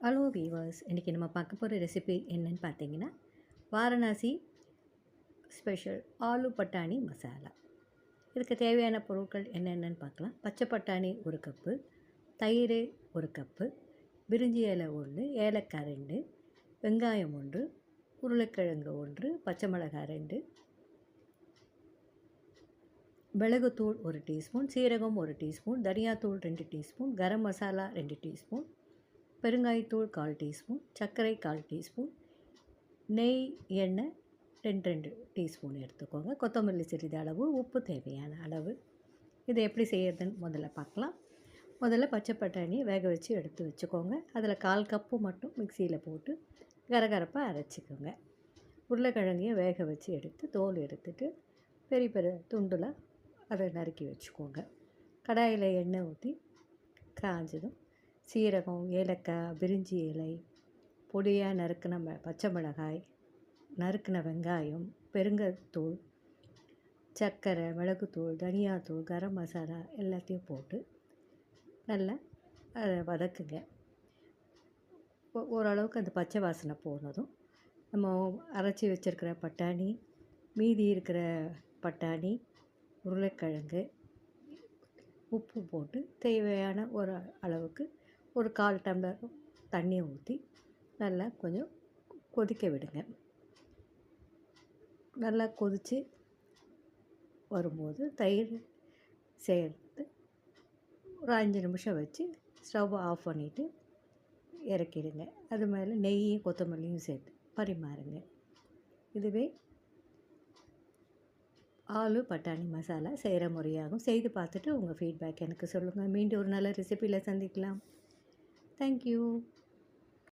Hello viewers இன்றைக்கி நம்ம பார்க்க போகிற ரெசிபி என்னன்னு பார்த்தீங்கன்னா வாரணாசி ஸ்பெஷல் ஆலு பட்டாணி மசாலா. இதுக்கு தேவையான பொருட்கள் என்னென்னன்னு பார்க்கலாம். பச்சை பட்டாணி ஒரு கப்பு தயிர் ஒரு கப்பு பிரிஞ்சி இலை ஒன்று ஏலக்காய் ரெண்டு வெங்காயம் ஒன்று உருளைக்கிழங்கு ஒன்று பச்சை மிளகாய் ரெண்டு மிளகுத்தூள் ஒரு டீஸ்பூன் சீரகம் ஒரு டீஸ்பூன் தனியாத்தூள் ரெண்டு டீஸ்பூன் கரம் மசாலா ரெண்டு டீஸ்பூன் பெருங்காயத்தூள் கால் டீஸ்பூன் சர்க்கரை கால் டீஸ்பூன் நெய் எண்ணெய் ரெண்டு ரெண்டு டீஸ்பூன் எடுத்துக்கோங்க. கொத்தமல்லி சிறிது அளவு உப்பு தேவையான அளவு. இதை எப்படி செய்யறதுன்னு முதல்ல பார்க்கலாம். முதல்ல பச்சை பட்டாணியை வேக வச்சு எடுத்து வச்சுக்கோங்க. அதில் கால் கப்பு மட்டும் மிக்சியில் போட்டு கரகரப்பாக அரைச்சிக்கோங்க. உருளைக்கிழங்கையை வேக வச்சு எடுத்து தோல் எடுத்துட்டு பெரிய பெரிய துண்டில் அதை நறுக்கி வச்சுக்கோங்க. கடாயில் எண்ணெய் ஊற்றி காஞ்சதும் சீரகம் ஏலக்காய் பிரிஞ்சி இலை பொடியாக நறுக்கின ம பச்சை மிளகாய் நறுக்கின வெங்காயம் பெருங்கத்தூள் சர்க்கரை மிளகுத்தூள் தனியாத்தூள் கரம் மசாலா எல்லாத்தையும் போட்டு நல்லா அதை வதக்குங்க. ஓரளவுக்கு அந்த பச்சை வாசனை போனதும் நம்ம அரைச்சி வச்சுருக்கிற பட்டாணி மீதி இருக்கிற பட்டாணி உருளைக்கிழங்கு உப்பு போட்டு தேவையான ஒரு அளவுக்கு ஒரு கால் டம்ளர் தண்ணியை ஊற்றி நல்லா கொஞ்சம் கொதிக்க விடுங்க. நல்லா கொதித்து வரும்போது தயிர் சேர்த்து ஒரு அஞ்சு நிமிஷம் வச்சு ஸ்டவ் ஆஃப் பண்ணிவிட்டு இறக்கிடுங்க. அது மேலே நெய்யும் கொத்தமல்லியும் சேர்த்து பரிமாறுங்க. இதுவே ஆலு பட்டாணி மசாலா செய்கிற முறையாகும். செய்து பார்த்துட்டு உங்கள் ஃபீட்பேக் எனக்கு சொல்லுங்கள் மீண்டும் ஒரு நல்ல ரெசிப்பியில் சந்திக்கலாம். Thank you.